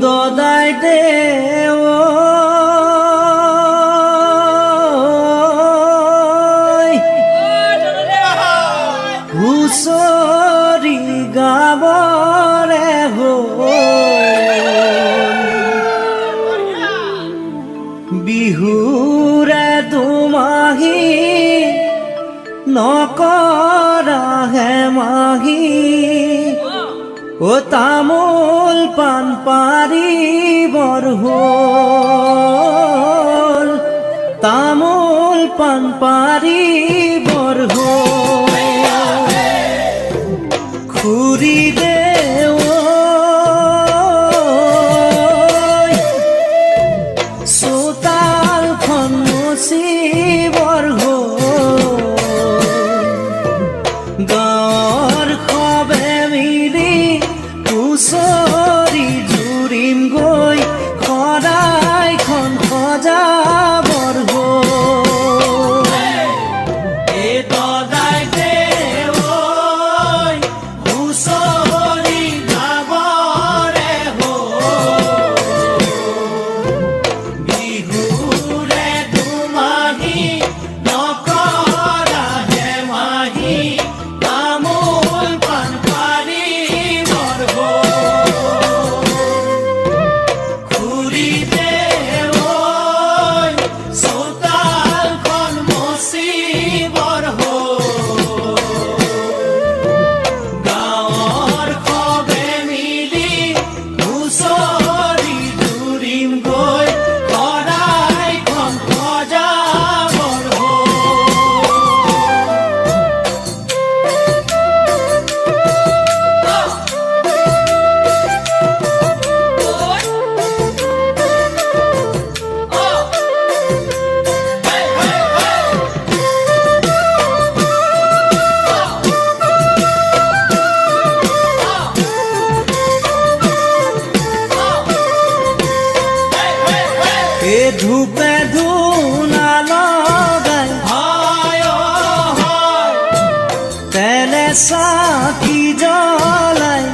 দদায় দেও পান পার সাকি জলায়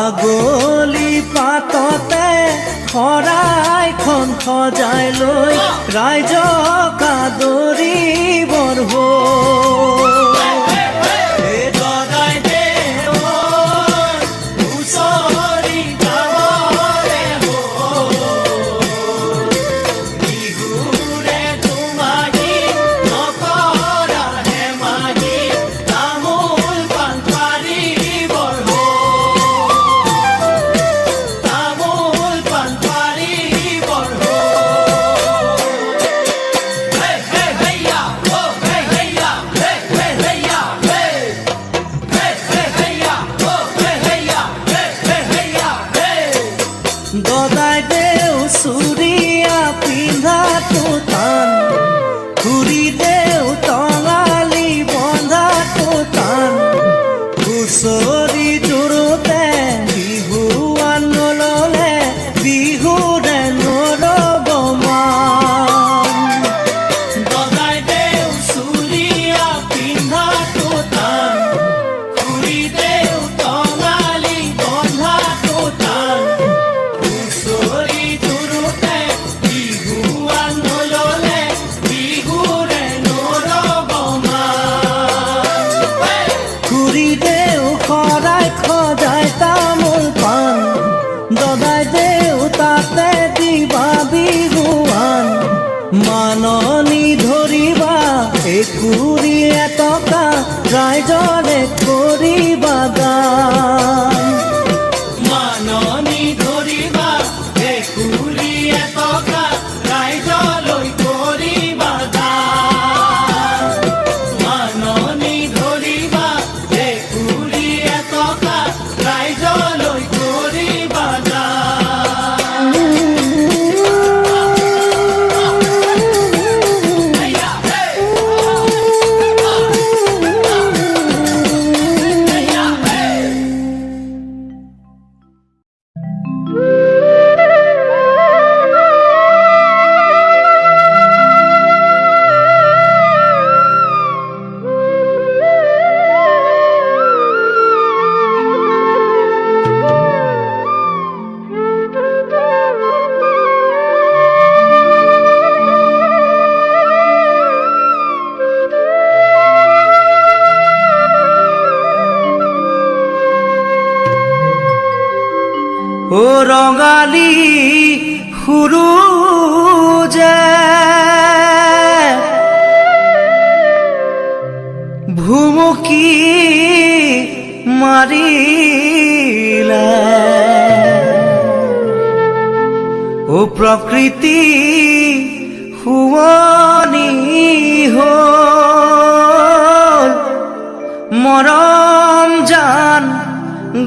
আগলি পাততে খরায় খন খজাই লৈ ৰাইজ কাদৰি বৰ হ'ল पूरी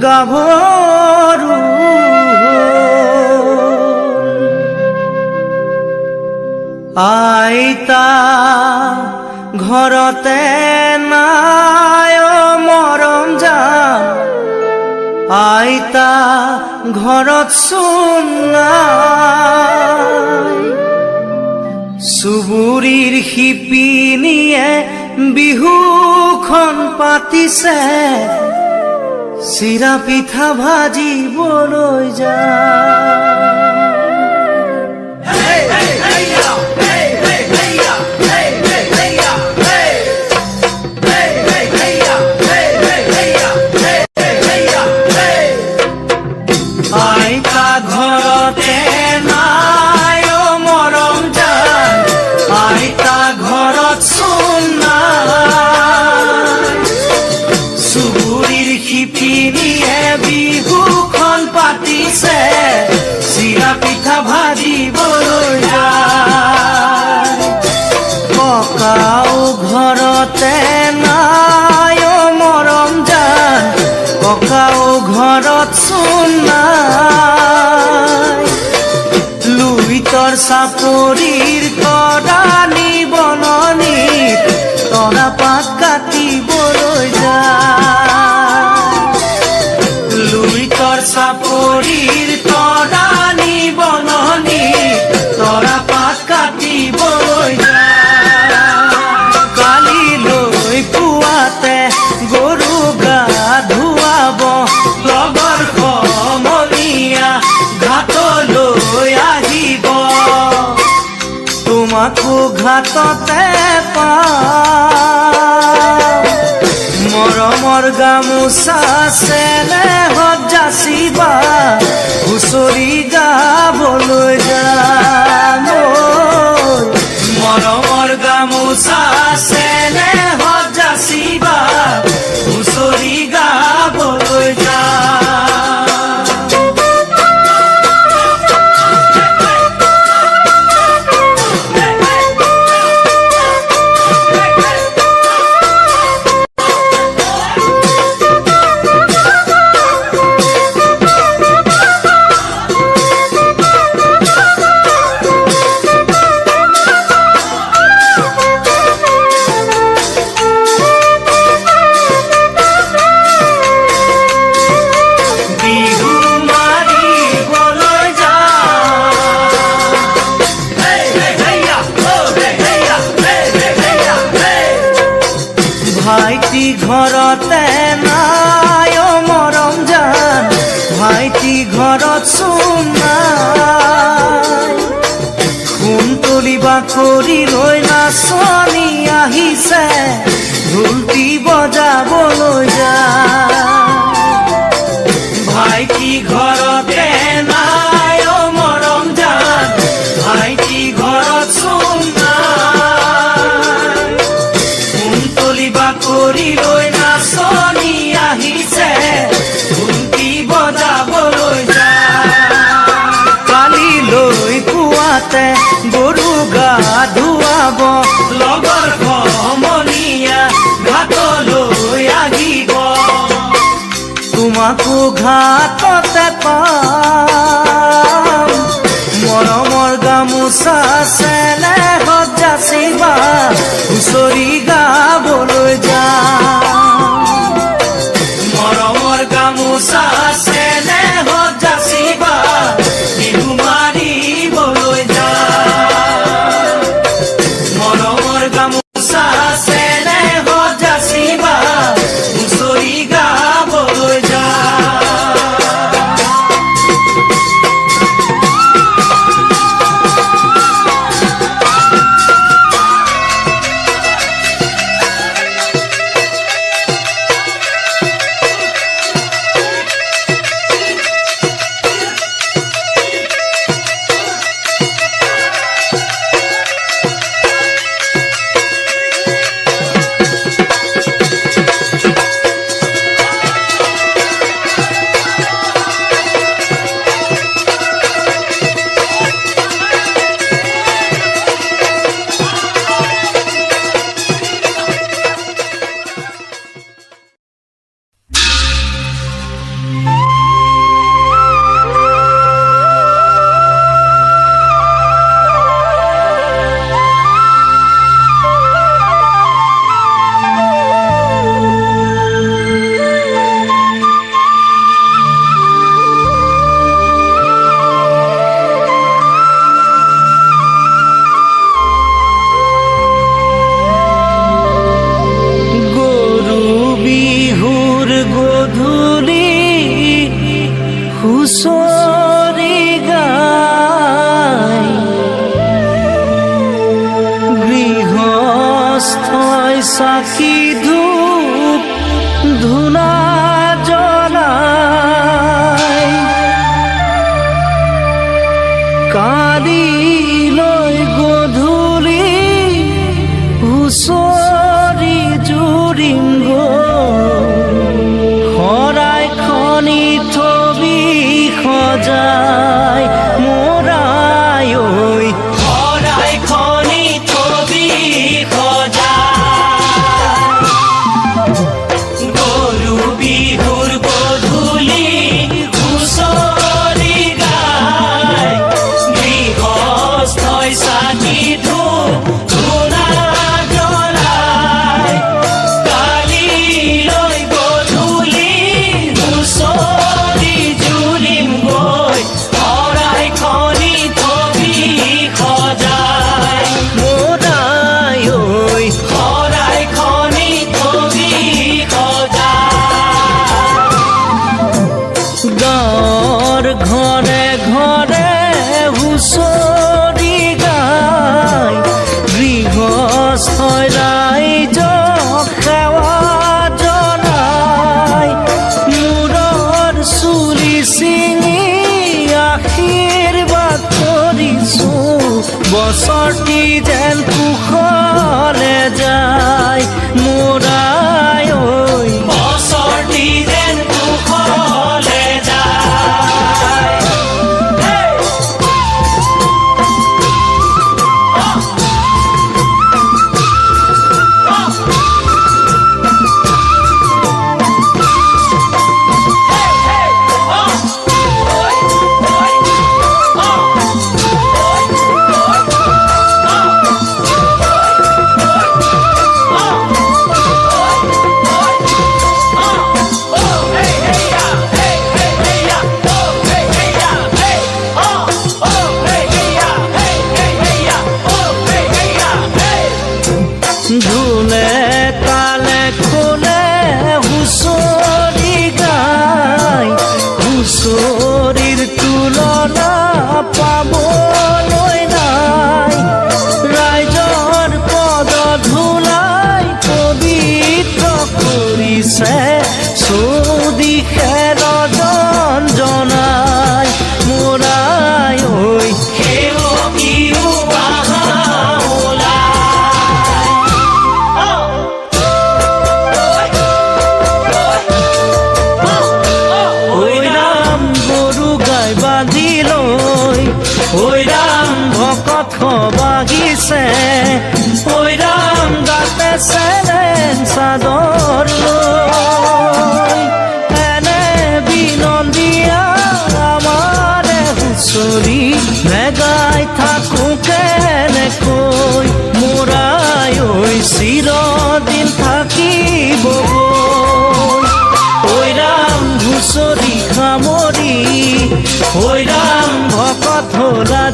গাভরু আইতা ঘরতে নাই মৰম যাম আইতা ঘৰত চুনা চুবুৰীৰ শিপিনিয়ে বিহুখন পাতিছে। চিৰা পিঠা ভাজি বলৈ যা। চাপৰিৰ তৰাণী বননি তৰা পাত কাটিব কালিলৈ পুৱাতে গৰু গা ধুৱাব লগৰ সমনীয়া ঘাটলৈ আহিব। তোমাকো ঘাততে পা মৰমৰ গামোচা চেলে পা হুঁচৰি যাবলৈ যাম মৰমৰ গামোচা কাকু ঘাটতে পাম। মৰমৰ গামোচা চেলে সজাচিবা হুঁচৰি sim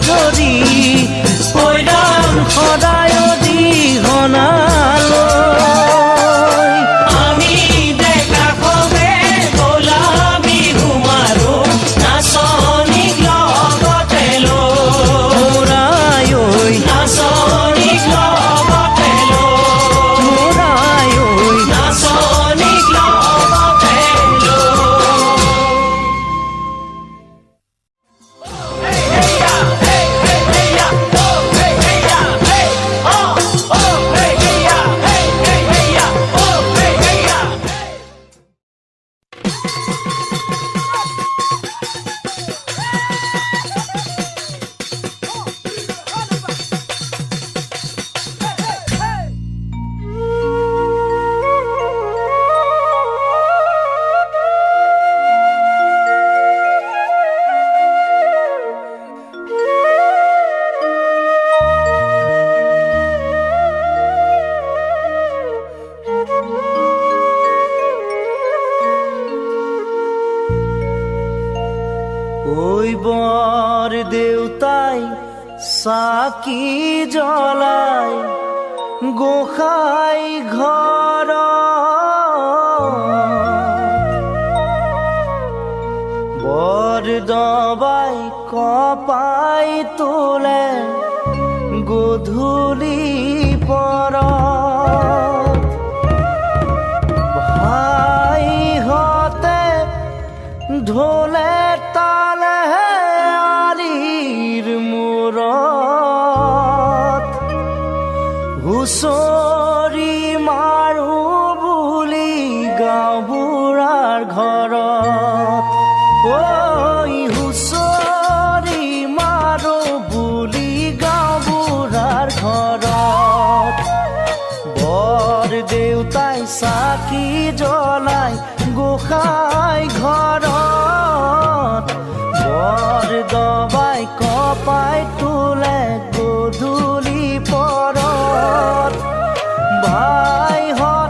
হলা জৰি গোসাই ঘৰ দবাই কপাই তোলে গধূলি পর। ভাই হতে ঢোলে তালে আলির মূৰত হুঁচৰি জ্বলাই গোসাই ঘৰত বৰ দবাই কপাই তোলে গধূলি পৰত ভাই ধুলে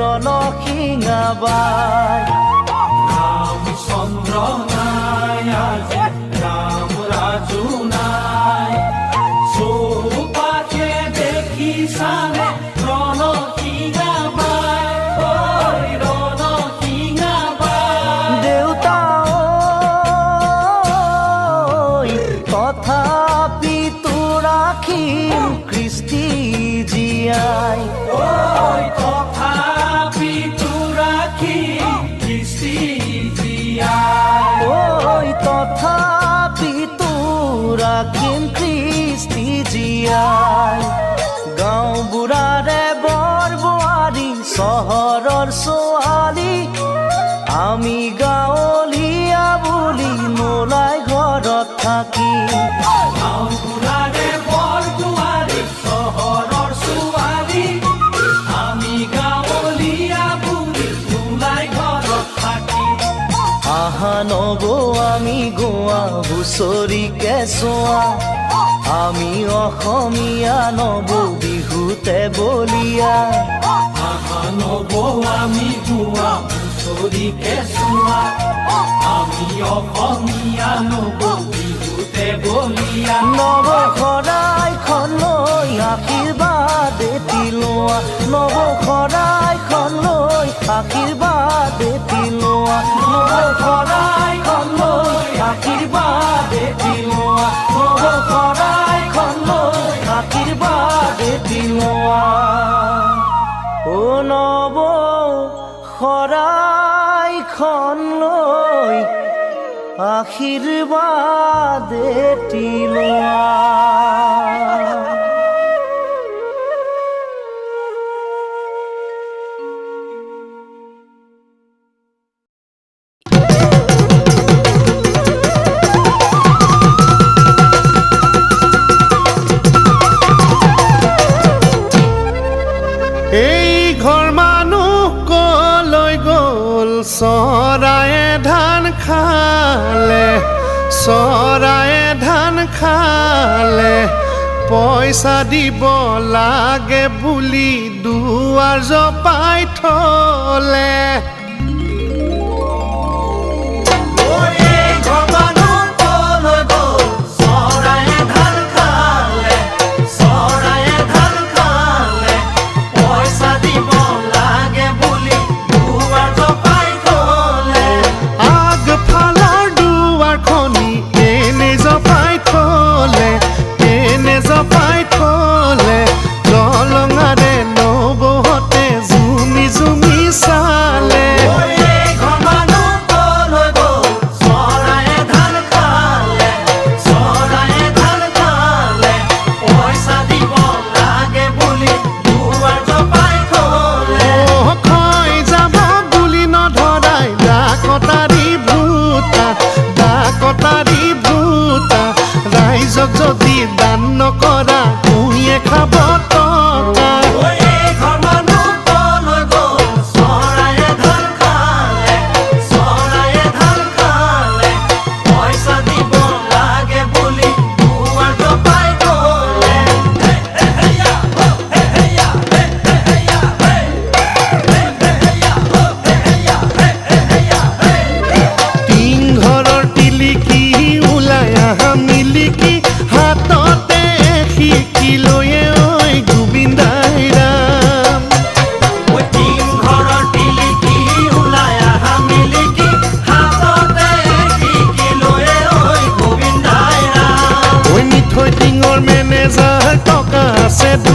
ঐ ৰণসিঙা গাঁৱলীয়া বুলি ওলাই ঘৰত থাকি। আহা নবৌ আমি গোৱা হুঁচৰি কেঁচুৱা আমি অসমীয়া নবৌ বিহুতে বলিয়া। নব আমি গোৱা হুঁচৰি কেঁচুৱা আমি অসমীয়া নব বিহুতে বলিয়া। নৱ শৰাইখন লৈ আশীৰ্বাদ তিলোৱা লোৱা নৱ শৰাইখন লৈ আশীৰ্বাদ তিলোৱা নৱ শৰাইখন লৈ আশীৰ্বাদ আশীৰ্বাদ এটি চৰায়ে ধান খালে পইচা দিব লাগে বুলি দুৱাৰ জপাই থলে।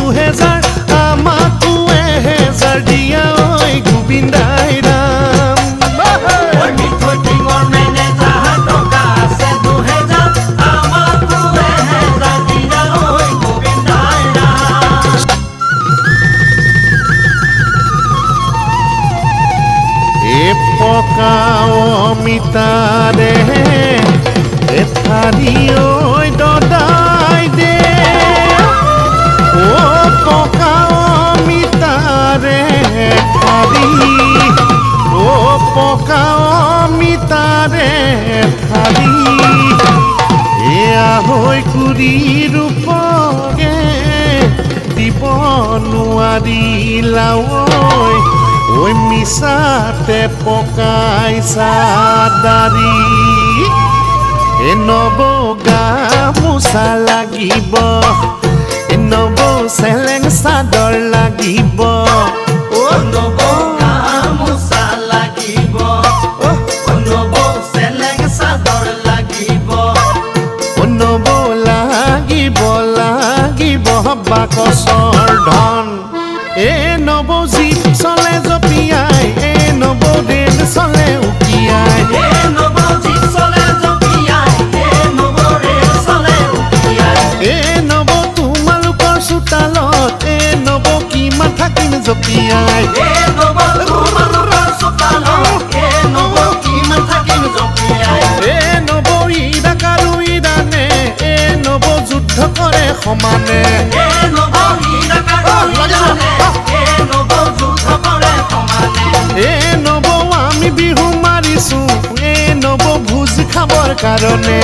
দুহেজাৰ হৈ কুৰি দিব নোৱাৰিলা ঐ মিছাতে পকাইছা দাৰি এ নব গামোচা লাগিব, এ নব চেলেং চাদৰ লাগিব। অ' নব বাকচৰ ধন এ নব জীপ চলে জপিয়াই এ নব দেল চলে উকিয়াই এ নব তোমালোকৰ চোতালত এ নব কিমান থাকিম জপিয়াই। যুদ্ধ কৰে সমানে। এ নব আমি বিহু মাৰিছো। এ নব ভোজ খাবৰ কাৰণে।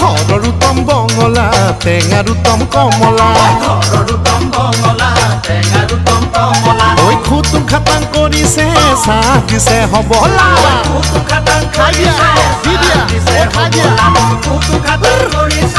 ঘৰৰ উত্তম বঙলা টেঙাৰ উত্তম কমলা। ঘৰৰ উত্তম বঙলা ওই খুতুম খাতাং করিছে চাহ দিছে হবলা। খুতুম খাতাং খাইছে দিদিয়া ও খাইদিয়া খুতুম খাতাং করিছে